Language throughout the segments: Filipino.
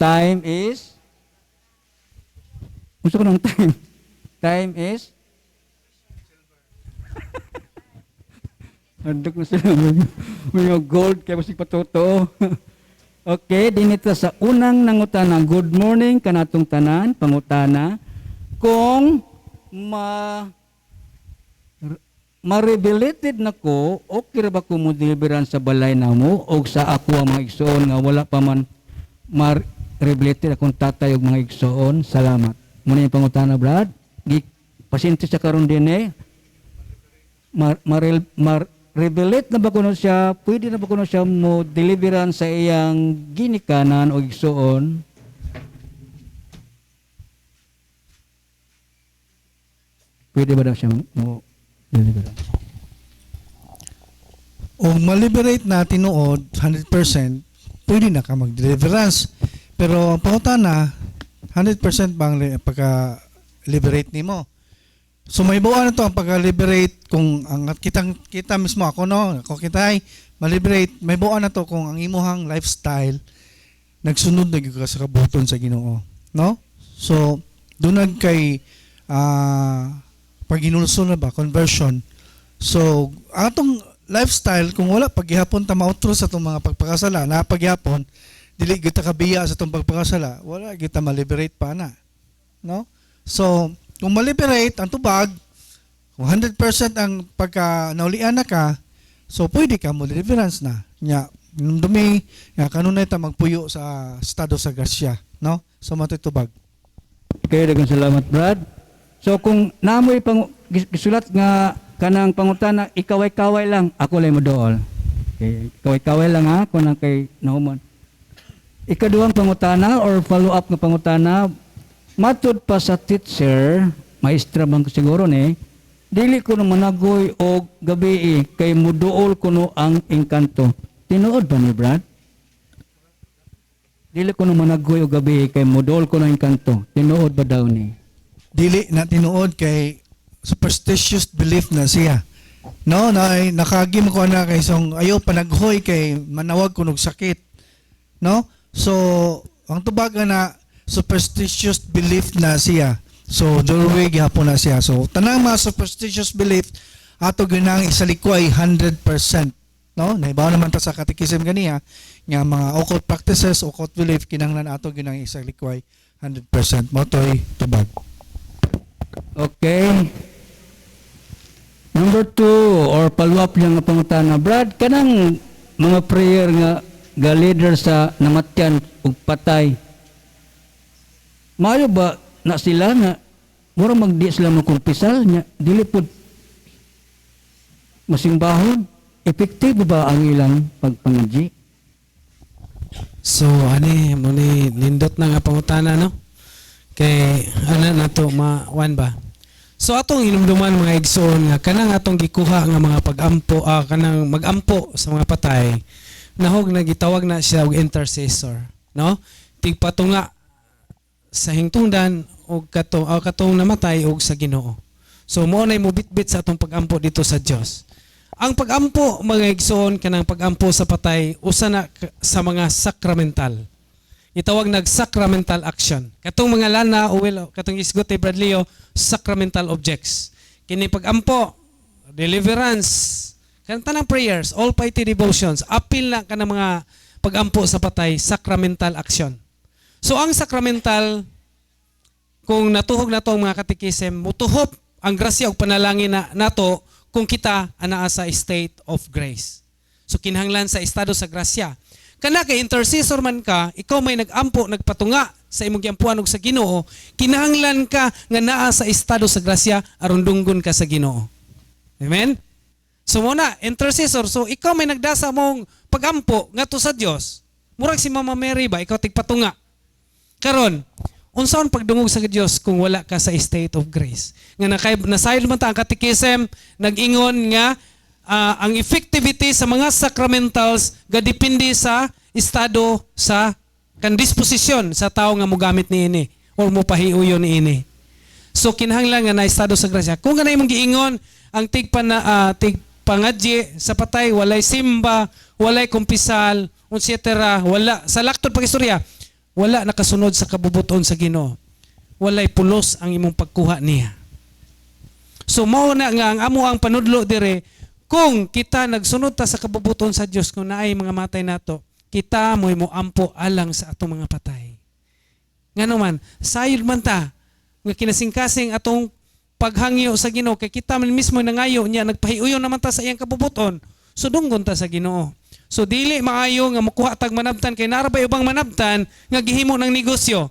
time is Gusto ko ng time. Time is Andok na sila mga gold kaya basig patuto. okay, dinito sa unang nangutana. Good morning kanatong tanan, pangutana. Kung ma ma-rehabilitated na ko, okay ra ba ko mo deliveran sa balay na mo o sa ako ang mga igsoon nga wala pa man ma-rehabilitated akong tatay og mga igsoon. Salamat. Muna yung pangutana, Brad. Gi, pasyente sa karon din eh. Mar, maril, mar, rehabilitate na ba kuno siya, pwede na ba kuno siya mo deliveran sa iyang ginikanan o igsoon? Pwede ba daw siya mo deliveran? O ma-liberate na tinuod 100%, pwede na ka mag-deliverance. Pero ang pangutana, 100% bang li- pagka-liberate nimo? So may buwan na ang pagka-liberate kung ang kitang kita mismo ako no, ako kita ay ma-liberate, may buwan na to kung ang imuhang lifestyle nagsunod na ka sa kabuton sa Ginoo, no? So dunag kay paghinulso na ba conversion. So atong lifestyle kung wala paghihapon ta mautro sa itong mga pagpakasala na paghihapon dili kita kabiya sa itong pagpakasala wala kita ma-liberate pa na no so kung ma-liberate ang tubag kung 100% ang pagka naulian na ka so pwede ka mo deliverance na nya dumi nga kanunay ta magpuyo sa estado sa grasya no so matutubag Okay, daghang salamat, Brad. So kung namoy pang gis- gisulat nga kanang pangutana ikaway-kaway lang, ako lay mo dool. Okay, ikaway-kaway lang ha kung kay nahuman. Ikaduhang pangutana or follow-up nga pangutana, matud pa sa teacher, maestra man ko siguro ni, dili ko no managoy og gabi eh, kay muduol ko no ang engkanto. Tinuod ba ni Brad? Dili ko no managoy og gabi kay muduol ko no ang engkanto. Tinuod ba daw ni? dili na tinuod kay superstitious belief na siya. No, na nakagim ko na kay song ayo panaghoy kay manawag kunog sakit. No? So, ang tubag nga na superstitious belief na siya. So, doorway gyapon na siya. So, tanang mga superstitious belief ato ginang isalikway 100%. No? Naibaw naman ta sa katikism ganiya nga mga occult practices, occult belief kinahanglan ato ginang isalikway 100%. Mo toy tubag. Okay. Number two, or follow-up lang nga pangutana. Brad, kanang mga prayer nga ga leader sa namatyan ug patay. Maayo ba na sila nga mura magdi sila magkumpisal nya dili pud masimbahon epektibo ba ang ilang pagpangadji? So, ani, mo ni nindot na nga pangutana, no? Kay, ano na to, ma-wan ba? So, atong hinumduman mga igsoon nga, kanang atong gikuha nga mga pag-ampo, ah, kanang mag-ampo sa mga patay, nahog na gitawag na siya og intercessor, no? Tigpatunga sa hingtungdan o katong, o katong namatay og sa ginoo. So, mo na mo sa atong pag-ampo dito sa Dios. Ang pag-ampo, mga igsoon, kanang pag-ampo sa patay, usa na sa mga sacramental. Itawag nag sacramental action. Katong mga lana o well, katong isgot ni Bradley, sacramental objects. Kini pag-ampo, deliverance, kanang tanang prayers, all piety devotions, appeal na ka ng mga pag-ampo sa patay, sacramental action. So ang sacramental, kung natuhog na to ang mga katikisim, mutuhop ang grasya o panalangin na nato kung kita anaa sa state of grace. So kinahanglan sa estado sa grasya. Kana kay intercessor man ka, ikaw may nag-ampo, nagpatunga sa imong giampuan og sa Ginoo, kinahanglan ka nga naa sa estado sa grasya aron dunggon ka sa Ginoo. Amen? So muna, intercessor, so ikaw may nagdasa mong pagampo ngadto sa Dios. Murag si Mama Mary ba, ikaw tigpatunga. Karon, unsaon pagdungog sa Dios kung wala ka sa state of grace? Nga nakay nasayod man ta ang katikism, nag-ingon nga ah, ang effectivity sa mga sacramentals gadepende sa estado sa kan disposisyon sa tao nga mogamit niini or mopahiuyo niini. So kinahanglan nga na estado sa grasya. Kung ganay mong giingon ang tigpa na ah, tig pangadji sa patay walay simba, walay kumpisal, etc. Wala sa laktod pag istorya wala nakasunod sa kabubuton sa Ginoo walay pulos ang imong pagkuha niya so mao na nga ang amo ang panudlo dire kung kita nagsunod ta sa kabubuton sa Dios kung naay mga matay nato kita mo'y mo ampo alang sa atong mga patay nga naman sayod man ta nga kinasingkasing atong paghangyo sa Ginoo kay kita man mismo nangayo niya nagpahiuyon naman ta sa iyang kabubuton so dunggon ta sa Ginoo. So dili maayo nga makuha tag manabtan kay narabay ubang manabtan nga gihimo ng negosyo.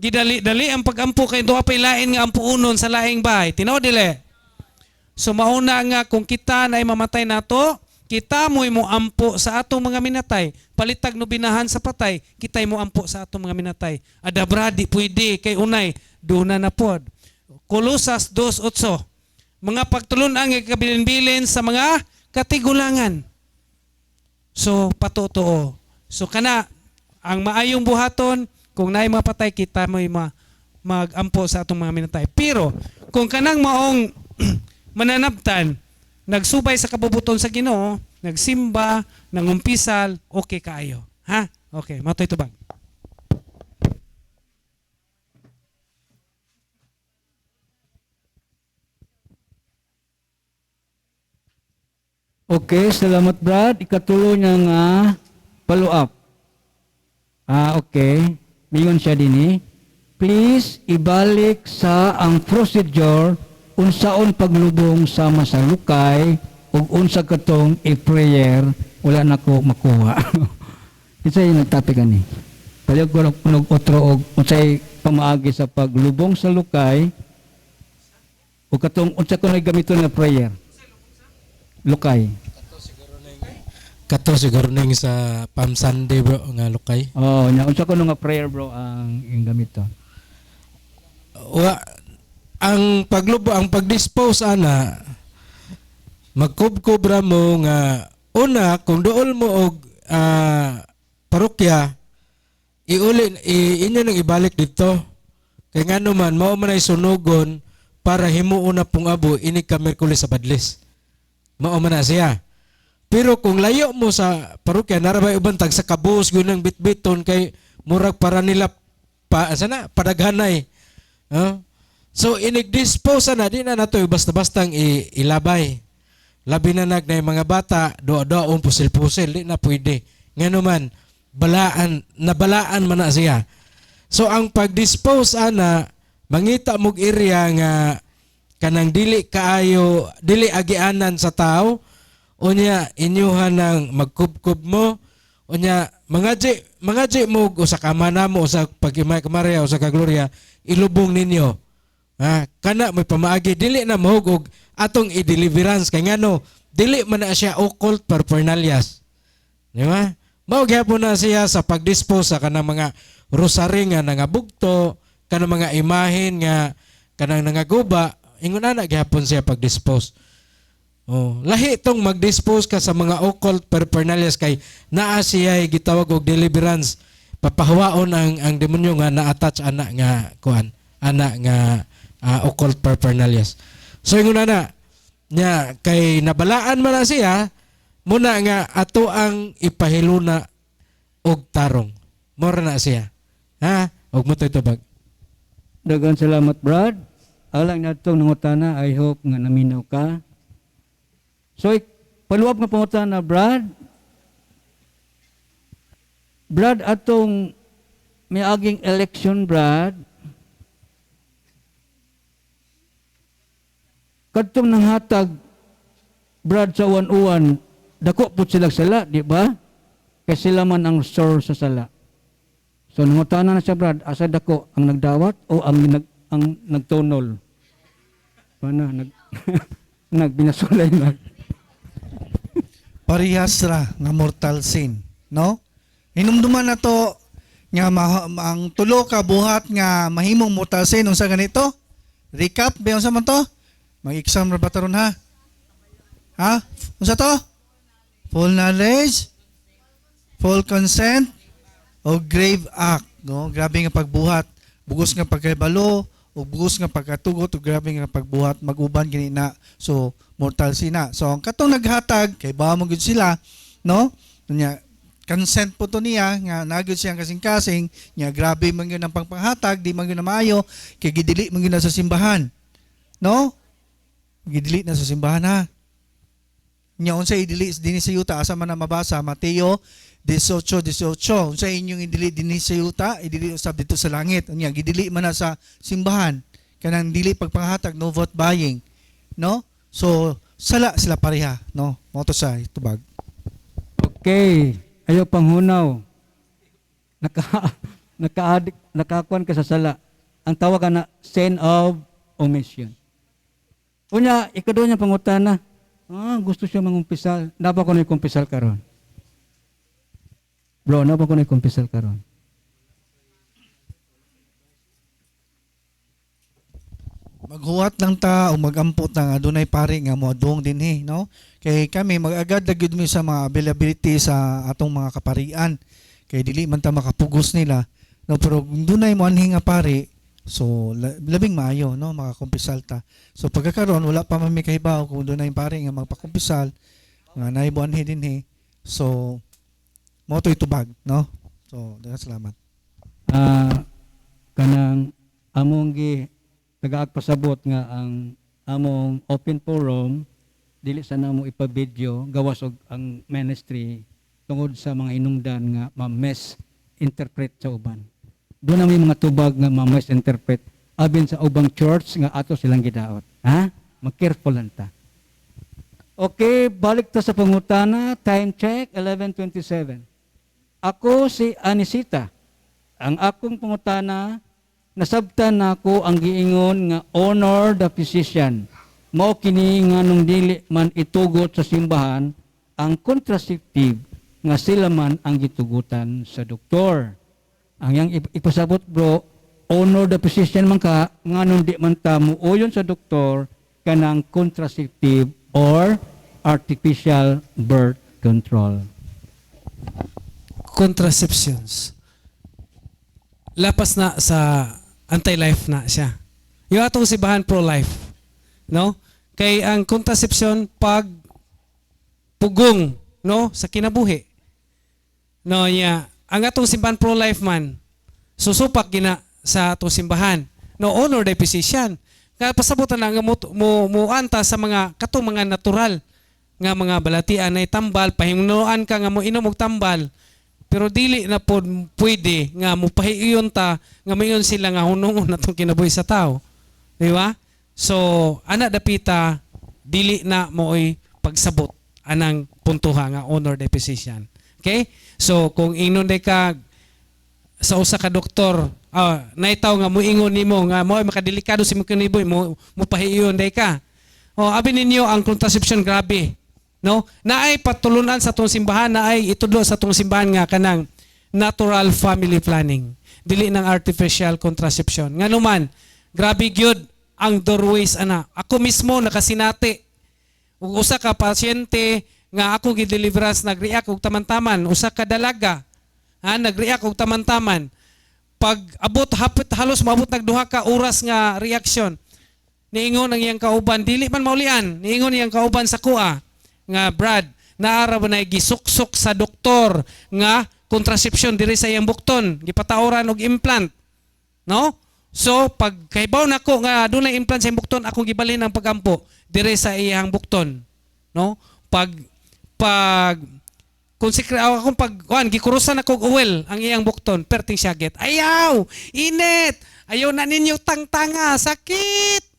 Gidali-dali ang pagampo kay doa pay lain nga ampuunon sa laing bahay. Tinuod dili. So mauna nga kung kita na ay mamatay nato kita mo'y mo ampo sa atong mga minatay. Palitag no binahan sa patay kita'y mo ampo sa atong mga minatay. Adabra di pwede kay unay duna na pod Kolosas 2.8 mga pagtulon ang ikabilin-bilin sa mga katigulangan. So patotoo. So kana ang maayong buhaton kung naay mga patay kita mo'y ma magampo sa atong mga minatay. Pero kung kanang maong mananabtan nagsubay sa kabubuton sa Ginoo nagsimba nangumpisal okay kaayo. Ha? Okay matoy tubag Okay, salamat Brad. Ikatulo niya nga follow up. Ah, okay. Mingon siya dinhi. Please ibalik sa ang procedure unsaon paglubong sama sa lukay ug unsa katong i-prayer wala na ko makuha. Isa yung nagtopic ani. Palihog ko nog otro og unsay pamaagi sa paglubong sa lukay ug katong unsa ko gamiton nga prayer. Lukay. Kato siguro ning sa Palm Sunday bro nga lukay. Oh, nya unsa ko nga prayer bro ang yung gamit to. Wa ang paglubo ang pagdispose ana magkubkubra mo nga una kung duol mo og ah, parokya iuli i, inyo nang ibalik dito kay ngano man mao man ay sunugon para himuon na pong abo ini ka Miyerkules sa Badlis mao man na siya pero kung layo mo sa parokya narabay uban tag sa kabus gunang bitbiton kay murag para nila pa sana padaghanay Oh. So inigdispose na di na nato basta-bastang ilabay. Labi na nag na mga bata, do-do pusil-pusil, di na pwede. Nga naman, balaan, nabalaan man na siya. So ang pag-dispose ana, mangita mog area nga kanang dili kaayo, dili agianan sa tao, unya inyuhan ng magkubkub mo, unya mga di, mga di mo o sa kamana mo o sa pagkimay kamarya o sa kagloria, ilubong ninyo. Ha, kana may pamaagi dili na mahugog atong i-deliverance kay ngano dili man na siya occult paraphernalia. Di ba? Mao gyapon na siya sa pagdispose sa kanang mga rosary nga nangabugto, kanang mga imahen nga kanang nangaguba, ingon na gyapon siya pagdispose. Oh, lahi tong mag-dispose ka sa mga occult paraphernalia kay naa siya gitawag og deliverance. Papahawaon ang ang demonyo nga na-attach ana nga kuan, ana nga ah, occult paraphernalia. So ingon na nya kay nabalaan man na siya muna nga ato ang ipahiluna og tarong. Mora na siya. Ha? Og mo tubag. Dagan salamat Brad. Alang natong nangutana, I hope nga naminaw ka. So, paluwap nga pangutana, Brad. Brad, atong may aging election, Brad. Kadtong nang hatag, Brad, sa uwan-uwan, dako po sila sala, di ba? Kasi sila man ang source sa sala. So nangutana na siya Brad, asa dako ang nagdawat o ang nag ang nagtunol? Paano nag nagbinasulay na. Parehas ra nga mortal sin, no? Hinumduman na to nga ma- ang tulo ka buhat nga mahimong mortal sin unsa ganito? Recap ba unsa man to? Mag-exam ra ba taron ha? Ha? Unsa to? Full knowledge, full consent, o grave act, no? Grabe nga pagbuhat, bugos nga pagkabalo, o bugos nga pagkatugot, o grabe nga pagbuhat, maguban gini na. So, mortal sina. So, ang katong naghatag, kay ba mo gud sila, no? Nya, consent po to niya nga nagyod siyang kasing-kasing nga grabe man yun ang pangpanghatag di man na maayo kay gidili man yun na sa simbahan no gidili na sa simbahan ha nya unsa idili dinhi sa yuta asa man na mabasa Mateo 18 18 unsa inyong idili dinhi sa yuta idili usab dito sa langit unya gidili man na sa simbahan kanang dili pagpanghatag no vote buying no so sala sila pareha no mo sa tubag Okay, ayaw panghunaw. Naka nakaadik nakakuan ka sa sala. Ang tawag na sin of omission. Unya, ikado niya pangutana. Ah, gusto siya mangumpisal. Napa ko na kumpisal karon. Bro, napa ko na kumpisal karon. maghuwat lang ta o magampot na nga dunay pare nga mo adung dinhi no kay kami magagad gyud mi sa mga availability sa atong mga kaparian kay dili man ta makapugos nila no pero dunay mo anhi pare so la- labing maayo no makakumpisal ta so pagkakaroon wala pa man mi kahibaw kung dunay pare nga magpakumpisal nga naay buanhi dinhi so mo to itubag no? So daghang salamat. Ah, kanang among gi nagaagpasabot nga ang among open forum dili sa namo ipa-video gawas og ang ministry tungod sa mga inungdan nga ma-miss interpret sa uban. Doon na may mga tubag nga ma-miss interpret abin sa ubang church nga ato silang gidaot. Ha? Mag-careful lang ta. Okay, balik ta sa pangutana. Time check, 11.27. Ako si Anisita. Ang akong pangutana, nasabtan nako ang giingon nga honor the physician. Mao kini nga nung dili man itugot sa simbahan ang contraceptive nga sila man ang gitugutan sa doktor. Ang yang ip- ipasabot bro, honor the physician man ka nga nung di man ta muoyon sa doktor kanang contraceptive or artificial birth control. contraceptions. Lapas na sa anti-life na siya. Yung atong sibahan pro-life. No? Kay ang contraception pag pugong no sa kinabuhi. No ya ang atong simbahan pro-life man susupak gina sa atong simbahan. No honor the physician. Kaya pasabutan na nga mo, mo, muanta sa mga katong mga natural nga mga balatian ay tambal pahimunuan ka nga mo inom og tambal pero dili na pod pwede nga mupahiyon ta nga mayon sila nga hunungon natong kinabuhi sa tao. Di ba? So, ana dapita dili na mooy pagsabot anang puntuha nga honor the physician. Okay? So, kung ingnon day ka sa usa ka doktor, ah, naitaw nga muingon nimo nga mo makadelikado si mo kiniboy mo mupahiyon day ka. O abi ninyo ang contraception grabe. No? Naay patulunan sa tong simbahan, naay itudlo sa tong simbahan nga kanang natural family planning. Dili ng artificial contraception. Nga naman, grabe gyud ang doorways ana. Ako mismo nakasinati. Usa ka pasyente nga ako gideliverance nag-react og taman-taman, usa ka dalaga ha nag-react og taman-taman. Pag abot hapit halos maabot nagduha ka oras nga reaction. Niingon ang iyang kauban, dili man maulian. Niingon iyang kauban sa kuha nga Brad, naara ba na gisuksok sa doktor nga contraception diri sa iyang bukton, gipataoran og implant. No? So pag kaybaw nako nga dunay implant sa iyang bukton, ako gibalhin ang pagampo diri sa iyang bukton. No? Pag pag kung si pag kuan gikurusan ako og uwel ang iyang bukton perting siya get. Ayaw! Init! Ayaw na ninyo tangtanga! Sakit